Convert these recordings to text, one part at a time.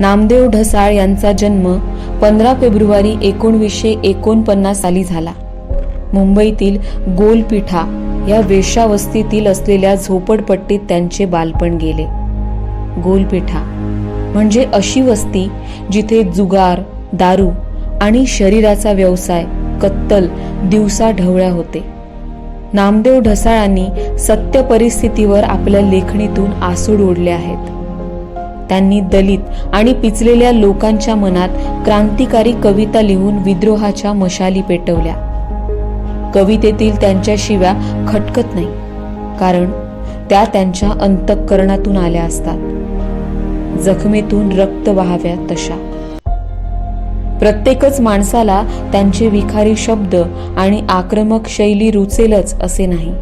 नामदेव ढसाळ यांचा जन्म पंधरा फेब्रुवारी एकोणवीसशे एकोणपन्नास साली झाला. मुंबईतील गोलपिठा या वेशावस्तीतील असलेल्या झोपडपट्टीत त्यांचे बालपण गेले. गोलपिठा म्हणजे अशी वस्ती जिथे जुगार दारू आणि शरीराचा व्यवसाय कत्तल दिवसा ढवळ्या होते. नामदेव ढसाळांनी सत्य परिस्थितीवर आपल्या लेखणीतून आसूड ओढले आहेत. त्यांनी दलित आणि पिचलेल्या लोकांच्या मनात क्रांतिकारी कविता लिहून विद्रोहाच्या मशाली पेटवल्या. कवितेतील त्यांच्या शिव्या खटकत नाही कारण त्या त्यांच्या अंतःकरणातून आल्या असतात. जखमेतून रक्त वाहाव्या तशा. प्रत्येकच माणसाला त्यांचे विखारी शब्द आणि आक्रमक शैली रुचेलच असे नाही.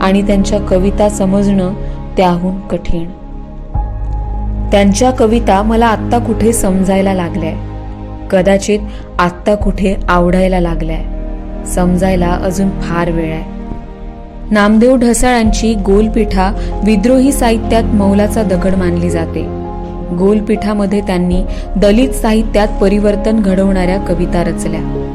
आणि त्यांच्या कविता समजणं त्याहून कठीण. त्यांच्या कविता मला आत्ता कुठे समजायला लागल्या? कदाचित आत्ता कुठे आवडायला लागल्या? समजायला अजून फार वेळ आहे. नामदेव ढसाळांची गोलपिठा विद्रोही साहित्यात मौलाचा दगड मानली जाते. गोलपिठामध्ये त्यांनी दलित साहित्यात परिवर्तन घडवणाऱ्या कविता रचल्या.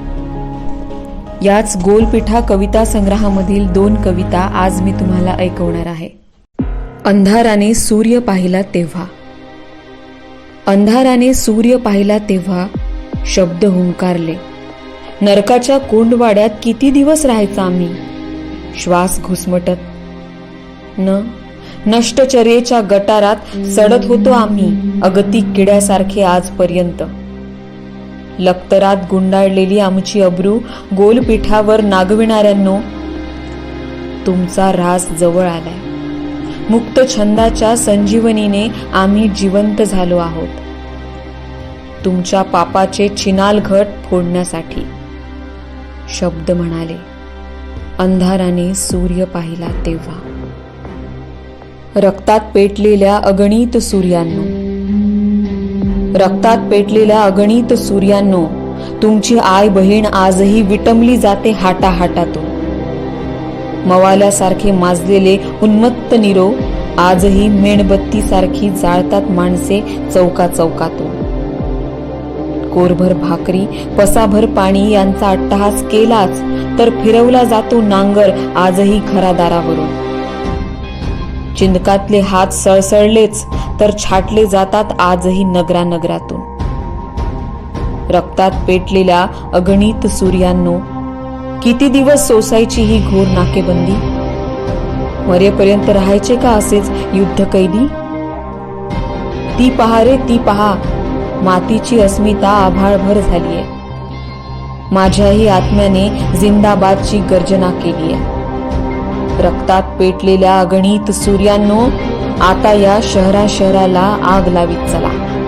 याच गोलपिठा कविता संग्रहामधील दोन कविता आज मी तुम्हाला ऐकवणार आहे. अंधाराने सूर्य पाहिला तेव्हा. अंधाराने सूर्य पाहिला तेव्हा शब्द हुंकारले नरकाच्या कोंडवाड्यात किती दिवस राहायचा आम्ही? श्वास घुसमटत न नष्टचर्येच्या गटारात सडत होतो आम्ही अगतिक किड्यासारखे आजपर्यंत. लक्तरात गुंडाळलेली आमची अब्रू गोलपीठावर नागविणाऱ्यांनो तुमचा रास जवळ आलाय. मुक्त छंदाच्या संजीवनीने आम्ही जिवंत झालो आहोत. तुमच्या पापाचे चिनाल घट फोडण्यासाठी. शब्द म्हणाले अंधाराने सूर्य पाहिला तेव्हा. रक्तात पेटलेल्या अगणित सूर्यांनो रक्तात पेटलेल्या अगणित सूर्यांनो तुमची आय बहीण आजही विटमली जाते हाटाहाटातून. मवाल्यासारखे माजलेले उन्मत्त निरो आजही मेणबत्तीसारखी जाळतात माणसे चौका चौकातून कोरभर भाकरी पसाभर पाणी यांचा अट्टहास केलाच तर फिरवला जातो नांगर आजही घरादारावरून. चिंदकातले हात सळसळलेच तर छाटले जातात आजही नगरानगरातून. रक्तात पेटलेल्या अगणित सूर्यांनो किती दिवस सोसायची ही घोर नाकेबंदी? मरेपर्यंत राहायचे का असेच युद्ध कैदी? ती पहा रे ती पहा. मातीची अस्मिता आभाळभर झालीय. माझ्याही आत्म्याने जिंदाबादची गर्जना केली आहे रक्तात पेटलेल्या अगणित सूर्यांनो आता या शहरा शहराला आग लावीत चला.